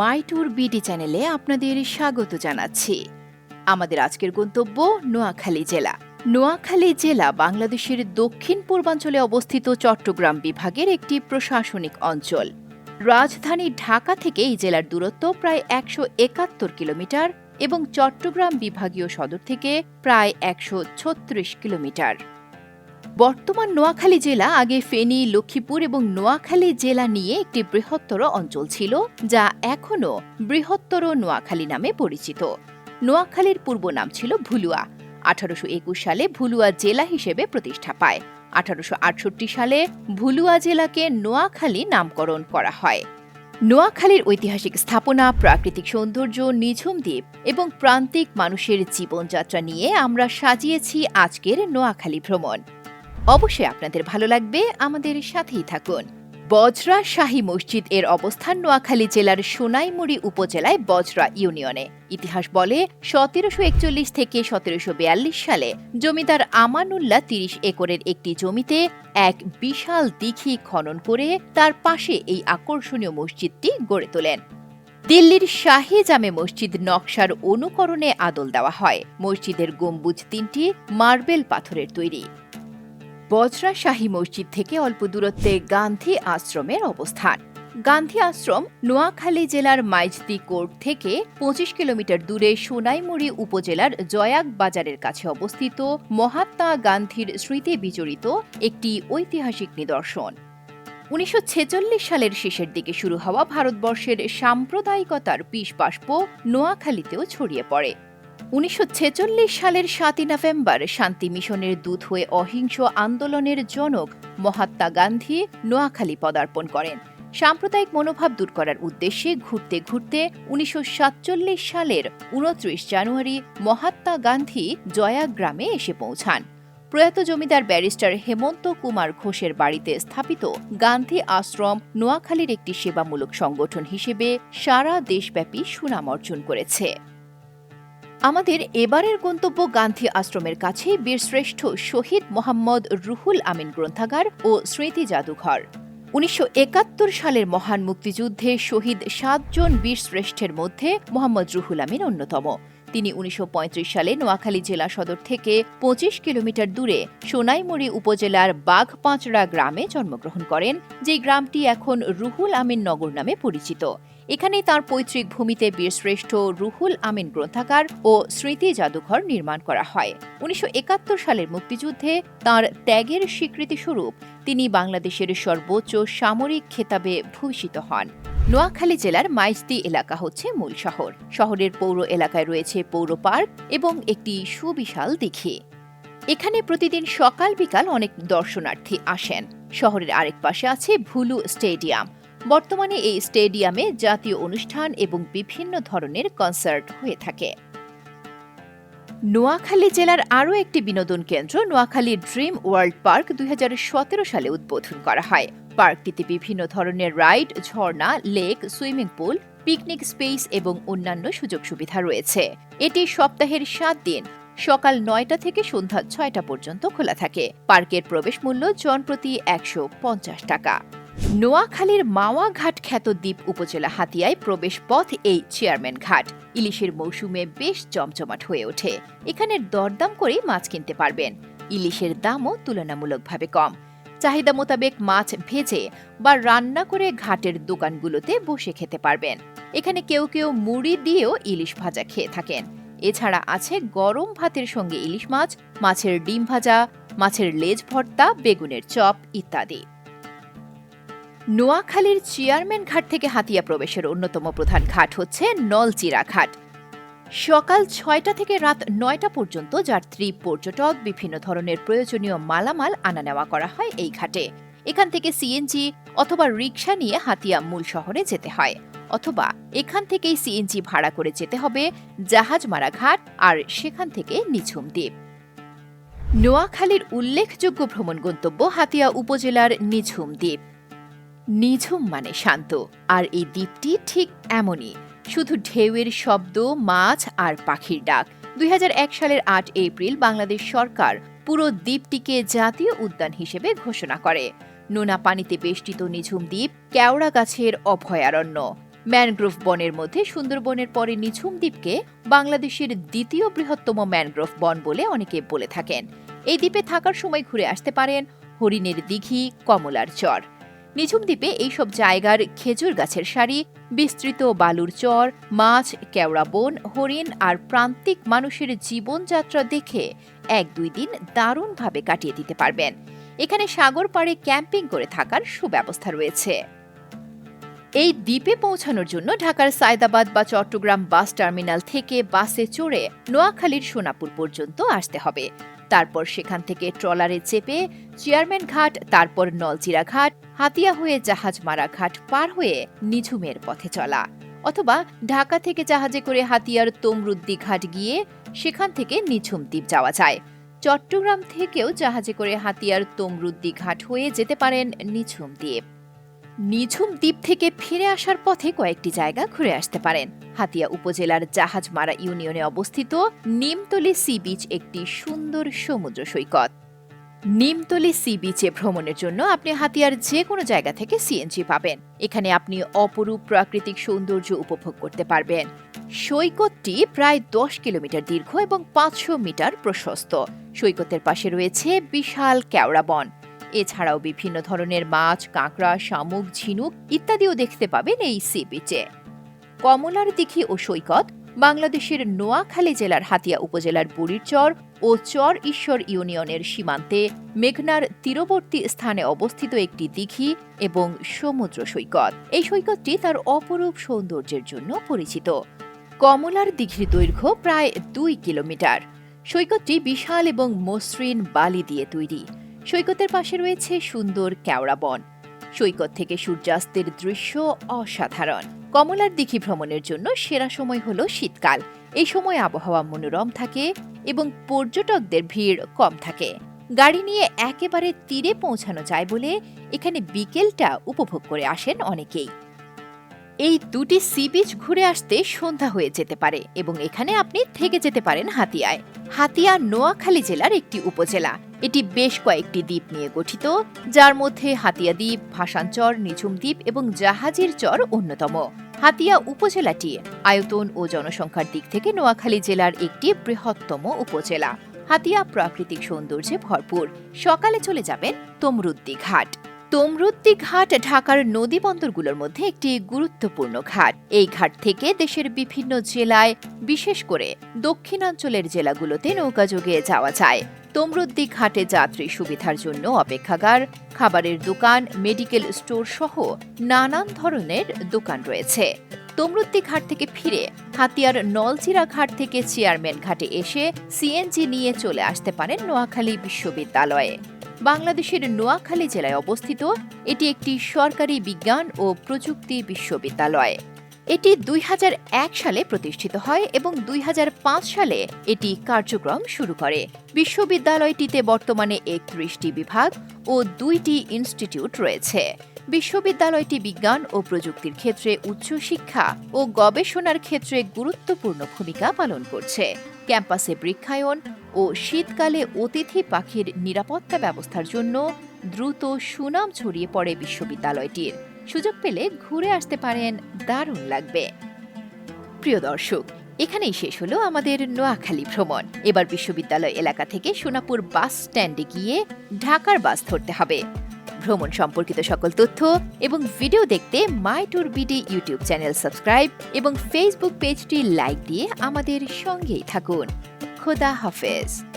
মাই tour BD চ্যানেলে আপনাদের স্বাগত জানাচ্ছি। আমাদের আজকের গন্তব্য নোয়াখালী জেলা। নোয়াখালী জেলা বাংলাদেশের দক্ষিণ পূর্বাঞ্চলে অবস্থিত চট্টগ্রাম বিভাগের একটি প্রশাসনিক অঞ্চল। রাজধানী ঢাকা থেকে এই জেলার দূরত্ব প্রায় একশো একাত্তর কিলোমিটার এবং চট্টগ্রাম বিভাগীয় সদর থেকে প্রায় একশো ছত্রিশ কিলোমিটার। বর্তমান নোয়াখালী জেলা আগে ফেনী, লক্ষ্মীপুর এবং নোয়াখালী জেলা নিয়ে একটি বৃহত্তর অঞ্চল ছিল, যা এখনও বৃহত্তর নোয়াখালী নামে পরিচিত। নোয়াখালীর পূর্ব নাম ছিল ভুলুয়া। আঠারোশো একুশ সালে ভুলুয়া জেলা হিসেবে প্রতিষ্ঠা পায়। আঠারোশো আটষট্টি সালে ভুলুয়া জেলাকে নোয়াখালী নামকরণ করা হয়। নোয়াখালীর ঐতিহাসিক স্থাপনা, প্রাকৃতিক সৌন্দর্য, নিঝুম দ্বীপ এবং প্রান্তিক মানুষের জীবনযাত্রা নিয়ে আমরা সাজিয়েছি আজকের নোয়াখালী ভ্রমণ। অবশ্যই আপনাদের ভালো লাগবে। আমাদের সাথেই থাকুন। বজরা শাহী মসজিদ এর অবস্থান নোয়াখালী জেলার সোনাইমুড়ি উপজেলায় বজরা ইউনিয়নে। ইতিহাস বলে, সতেরোশো একচল্লিশ থেকে সতেরোশো বিয়াল্লিশ সালে জমিদার আমানুল্লাহ তিরিশ একরের একটি জমিতে এক বিশাল দিঘি খনন করে তার পাশে এই আকর্ষণীয় মসজিদটি গড়ে তোলেন। দিল্লির শাহী জামে মসজিদ নকশার অনুকরণে আদল দেওয়া হয়। মসজিদের গম্বুজ তিনটি মার্বেল পাথরের তৈরি। বজরা শাহী মসজিদ থেকে অল্প দূরত্বে গান্ধী আশ্রমের অবস্থান। গান্ধী আশ্রম নোয়াখালী জেলার মাইজদি কোর্ট থেকে পঁচিশ কিলোমিটার দূরে সোনাইমুড়ি উপজেলার জয়াক বাজারের কাছে অবস্থিত মহাত্মা গান্ধীর স্মৃতি বিজড়িত একটি ঐতিহাসিক নিদর্শন। উনিশশো ছেচল্লিশ সালের শেষের দিকে শুরু হওয়া ভারতবর্ষের সাম্প্রদায়িকতার পিস বাষ্প নোয়াখালীতেও ছড়িয়ে পড়ে। উনিশশো ছেচল্লিশ সালের সাতই নভেম্বর শান্তি মিশনের দূত হয়ে অহিংস আন্দোলনের জনক মহাত্মা গান্ধী নোয়াখালী পদার্পণ করেন। সাম্প্রদায়িক মনোভাব দূর করার উদ্দেশ্যে ঘুরতে ঘুরতে উনিশশো সাতচল্লিশ সালের উনত্রিশ জানুয়ারি মহাত্মা গান্ধী জয়া গ্রামে এসে পৌঁছান। প্রয়াত জমিদার ব্যারিস্টার হেমন্ত কুমার ঘোষের বাড়িতে স্থাপিত গান্ধী আশ্রম নোয়াখালীর একটি সেবামূলক সংগঠন হিসেবে সারা দেশব্যাপী সুনাম অর্জন করেছে। আমাদের এবারের গন্তব্য গান্ধী আশ্রমের কাছে বীরশ্রেষ্ঠ শহীদ মোহাম্মদ রুহুল আমিন গ্রন্থাগার ও স্মৃতি জাদুঘর। উনিশশো একাত্তর সালের মহান মুক্তিযুদ্ধে শহীদ সাতজন বীরশ্রেষ্ঠের মধ্যে মোহাম্মদ রুহুল আমিন অন্যতম। তিনি উনিশশো পঁয়ত্রিশ সালে নোয়াখালী জেলা সদর থেকে পঁচিশ কিলোমিটার দূরে সোনাইমুড়ি উপজেলার বাঘপাঁচড়া গ্রামে জন্মগ্রহণ করেন, যে গ্রামটি এখন রুহুল আমিন নগর নামে পরিচিত। এখানেই তার পৈতৃক ভূমিতে বীরশ্রেষ্ঠ রুহুল আমিন গ্রন্থাগার ও স্মৃতি জাদুঘর নির্মাণ করা হয়। উনিশশো একাত্তর সালের মুক্তিযুদ্ধে তার ত্যাগের স্বীকৃতিস্বরূপ তিনি বাংলাদেশের সর্বোচ্চ সামরিক খেতাবে ভূষিত হন। নোয়াখালী জেলার মাইজদি এলাকা হচ্ছে মূল শহর। শহরের পৌর এলাকায় রয়েছে পৌর পার্ক এবং একটি সুবিশাল দিঘি। এখানে প্রতিদিন সকাল বিকাল অনেক দর্শনার্থী আসেন। শহরের আরেক পাশে আছে ভুলু স্টেডিয়াম। বর্তমানে এই স্টেডিয়ামে জাতীয় অনুষ্ঠান এবং বিভিন্ন ধরনের কনসার্ট হয়ে থাকে। নোয়াখালী জেলার আরও একটি বিনোদন কেন্দ্র নোয়াখালী ড্রিম ওয়ার্ল্ড পার্ক দুই হাজার সতেরো সালে উদ্বোধন করা হয়। পার্কটিতে বিভিন্ন ধরনের রাইড, ঝর্ণা, lake, swimming pool, picnic space এবং অন্যান্য সুযোগ সুবিধা রয়েছে। এটি সপ্তাহের সাত দিন, সকাল নয়টা থেকে সন্ধ্যা ছয়টা পর্যন্ত খোলা থাকে। পার্কের প্রবেশ মূল্য জনপ্রতি একশো পঞ্চাশ টাকা। নোয়াখালীর মাওয়া ঘাট খ্যাত দ্বীপ উপজেলা হাতিয়ায় প্রবেশ পথ এই চেয়ারম্যান ঘাট। ইলিশের মৌসুমে বেশ জমজমাট হয়ে ওঠে। এখানে দরদাম করে মাছ কিনতে পারবেন। ইলিশের দামও তুলনামূলকভাবে কম। চাহিদা মোতাবেক মাছ ভেজে বা রান্না করে ঘাটের দোকানগুলোতে বসে খেতে পারবেন। এখানে কেউ কেউ মুড়ি দিয়েও ইলিশ ভাজা খেয়ে থাকেন। এছাড়া আছে গরম ভাতের সঙ্গে ইলিশ মাছ, মাছের ডিম ভাজা, মাছের লেজ ভর্তা, বেগুনের চপ ইত্যাদি। নোয়াখালীর চেয়ারম্যান ঘাট থেকে হাতিয়া প্রবেশের অন্যতম প্রধান ঘাট হচ্ছে নলচিরা ঘাট সকাল ছয়টা থেকে রাত নয়টা পর্যন্ত যাত্রী পর্যটক বিভিন্ন ধরনের প্রয়োজনীয় মালামাল আনা নেওয়া করা হয় এই ঘাটে। এখান থেকে সিএনজি অথবা রিক্সা নিয়ে হাতিয়া মূল শহরে যেতে হয়, অথবা এখান থেকেই সিএনজি ভাড়া করে যেতে হবে জাহাজমারা ঘাট আর সেখান থেকে নিঝুম দ্বীপ। নোয়াখালীর উল্লেখযোগ্য ভ্রমণ গন্তব্য হাতিয়া উপজেলার নিঝুম দ্বীপ। নিঝুম মানে শান্ত, আর এই দ্বীপটি ঠিক এমনই। শুধু ঢেউয়ের শব্দ, মাছ আর পাখির ডাক। দুই হাজার এক সালের আট এপ্রিল বাংলাদেশ সরকার পুরো দ্বীপটিকে জাতীয় উদ্যান হিসেবে ঘোষণা করে। নোনা পানিতে বেষ্টিত নিঝুম দ্বীপ কেওড়া গাছের অভয়ারণ্য। ম্যানগ্রোভ বনের মধ্যে সুন্দরবনের পরে নিঝুম দ্বীপকে বাংলাদেশের দ্বিতীয় বৃহত্তম ম্যানগ্রোভ বন বলে অনেকে বলে থাকেন। এই দ্বীপে থাকার সময় ঘুরে আসতে পারেন হরিণের দিঘি, কমলার চর। নিঝুম দ্বীপে এইসব জায়গার খেজুর গাছের সারি, বিস্তৃত বালুর চর, মাছ, কেওড়া বন, হরিণ আর প্রান্তিক মানুষের জীবনযাত্রা দেখে এক দুই দিন দারুণভাবে কাটিয়ে দিতে পারবেন। এখানে সাগর পাড়ে ক্যাম্পিং করে থাকার সুব্যবস্থা রয়েছে। এই দ্বীপে পৌঁছানোর জন্য ঢাকার সায়দাবাদ বা চট্টগ্রাম বাস টার্মিনাল থেকে বাসে চড়ে নোয়াখালীর সোনাপুর পর্যন্ত আসতে হবে। তারপর সেখান থেকে ট্রলারে চেপে চেয়ারম্যান ঘাট, তারপর নলচিরা ঘাট হাতিয়া হয়ে জাহাজ মারা ঘাট পার হয়ে নিঝুমের পথে চলা, অথবা ঢাকা থেকে জাহাজে করে হাতিয়ার তমরুদ্দি ঘাট গিয়ে সেখান থেকে নিঝুম দ্বীপ যাওয়া যায়। চট্টগ্রাম থেকেও জাহাজে করে হাতিয়ার তমরুদ্দি ঘাট হয়ে যেতে পারেন নিঝুম দ্বীপ। নিঝুম দ্বীপ থেকে ফিরে আসার পথে কয়েকটি জায়গা ঘুরে আসতে পারেন। হাতিয়া উপজেলার জাহাজমারা ইউনিয়নে অবস্থিত নিমতলি সি বিচ একটি সুন্দর সমুদ্র সৈকত। নিমতলি সি বিচে ভ্রমণের জন্য আপনি হাতিয়ার যে কোনো জায়গা থেকে সিএনজি পাবেন। এখানে আপনি অপরূপ প্রাকৃতিক সৌন্দর্য উপভোগ করতে পারবেন। সৈকতটি প্রায় দশ কিলোমিটার দীর্ঘ এবং পাঁচশো মিটার প্রশস্ত। সৈকতের পাশে রয়েছে বিশাল কেওড়া বন। এছাড়াও বিভিন্ন ধরনের মাছ, কাঁকড়া, শামুক, ঝিনুক ইত্যাদিও দেখতে পাবেন এই সি বিচে। কমলার দিঘি ও সৈকত বাংলাদেশের নোয়াখালী জেলার হাতিয়া উপজেলার বুড়িরচর ও চর ঈশ্বর ইউনিয়নের সীমান্তে মেঘনার তীরবর্তী স্থানে অবস্থিত একটি দিঘি এবং সমুদ্র সৈকত। এই সৈকতটি তার অপরূপ সৌন্দর্যের জন্য পরিচিত। কমলার দিঘির দৈর্ঘ্য প্রায় দুই কিলোমিটার। সৈকতটি বিশাল এবং মসৃণ বালি দিয়ে তৈরি। সৈকতের পাশে রয়েছে সুন্দর কেওড়া বন। সৈকত থেকে সূর্যাস্তের দৃশ্য অসাধারণ। কমলার দিঘি ভ্রমণের জন্য সেরা সময় হলো শীতকাল। এই সময় আবহাওয়া মনোরম থাকে এবং পর্যটকদের ভিড় কম থাকে। গাড়ি নিয়ে একেবারে তীরে পৌঁছানো যায় বলে এখানে বিকেলটা উপভোগ করে আসেন অনেকেই। এই দুটি সি বিচ ঘুরে আসতে সন্ধ্যা হয়ে যেতে পারে এবং এখানে আপনি থেকে যেতে পারেন হাতিয়ায় হাতিয়া নোয়াখালী জেলার একটি উপজেলা। এটি বেশ কয়েকটি দ্বীপ নিয়ে গঠিত, যার মধ্যে হাতিয়া দ্বীপ, ভাসানচর, নিঝুম দ্বীপ এবং জাহাজির চর অন্যতম। হাতিয়া উপজেলাটি আয়তন ও জনসংখ্যার দিক থেকে নোয়াখালী জেলার একটি বৃহত্তম উপজেলা। হাতিয়া প্রাকৃতিক সৌন্দর্যে ভরপুর। সকালে চলে যাবেন তমরুদ্দি ঘাট। তমরুদ্দি ঘাট ঢাকার নদী বন্দরগুলোর মধ্যে একটি গুরুত্বপূর্ণ ঘাট। এই ঘাট থেকে দেশের বিভিন্ন জেলায়, বিশেষ করে দক্ষিণাঞ্চলের জেলাগুলোতে নৌকা নৌকাযোগে যাওয়া যায়। তমরুদ্দি ঘাটে যাত্রী সুবিধার জন্য অপেক্ষাগার, খাবারের দোকান, মেডিকেল স্টোর সহ নানান ধরনের দোকান রয়েছে। তমরুদ্দি ঘাট থেকে ফিরে হাতিয়ার নলচিরা ঘাট থেকে চেয়ারম্যান ঘাটে এসে সিএনজি নিয়ে চলে আসতে পারেন নোয়াখালী বিশ্ববিদ্যালয়ে। বাংলাদেশের নোয়াখালী জেলায় অবস্থিত এটি একটি সরকারি বিজ্ঞান ও প্রযুক্তি বিশ্ববিদ্যালয়। এটি দুই হাজার এক সালে প্রতিষ্ঠিত হয় এবং দুই হাজার পাঁচ সালে এটি কার্যক্রম শুরু করে। বিশ্ববিদ্যালয়টিতে বর্তমানে একত্রিশটি বিভাগ ও দুইটি ইনস্টিটিউট রয়েছে। বিশ্ববিদ্যালয়টি বিজ্ঞান ও প্রযুক্তির ক্ষেত্রে উচ্চশিক্ষা ও গবেষণার ক্ষেত্রে গুরুত্বপূর্ণ ভূমিকা পালন করছে। ক্যাম্পাসে বৃক্ষায়ন ও শীতকালে অতিথি পাখির নিরাপত্তা ব্যবস্থার জন্য দ্রুত সুনাম ছড়িয়ে পড়ে বিশ্ববিদ্যালয়টির। সুযোগ পেলে ঘুরে আসতে পারেন, দারুণ লাগবে। প্রিয় দর্শক, এখানেই শেষ হলো আমাদের নোয়াখালী ভ্রমণ। এবার বিশ্ববিদ্যালয় এলাকা থেকে সোনাপুর বাস স্ট্যান্ডে গিয়ে ঢাকার বাস ধরতে হবে। ভ্রমণ সম্পর্কিত সকল তথ্য এবং ভিডিও দেখতে my tour BD YouTube channel subscribe এবং ফেসবুক পেজটি লাইক দিয়ে আমাদের সঙ্গেই থাকুন। খোদা হাফেজ।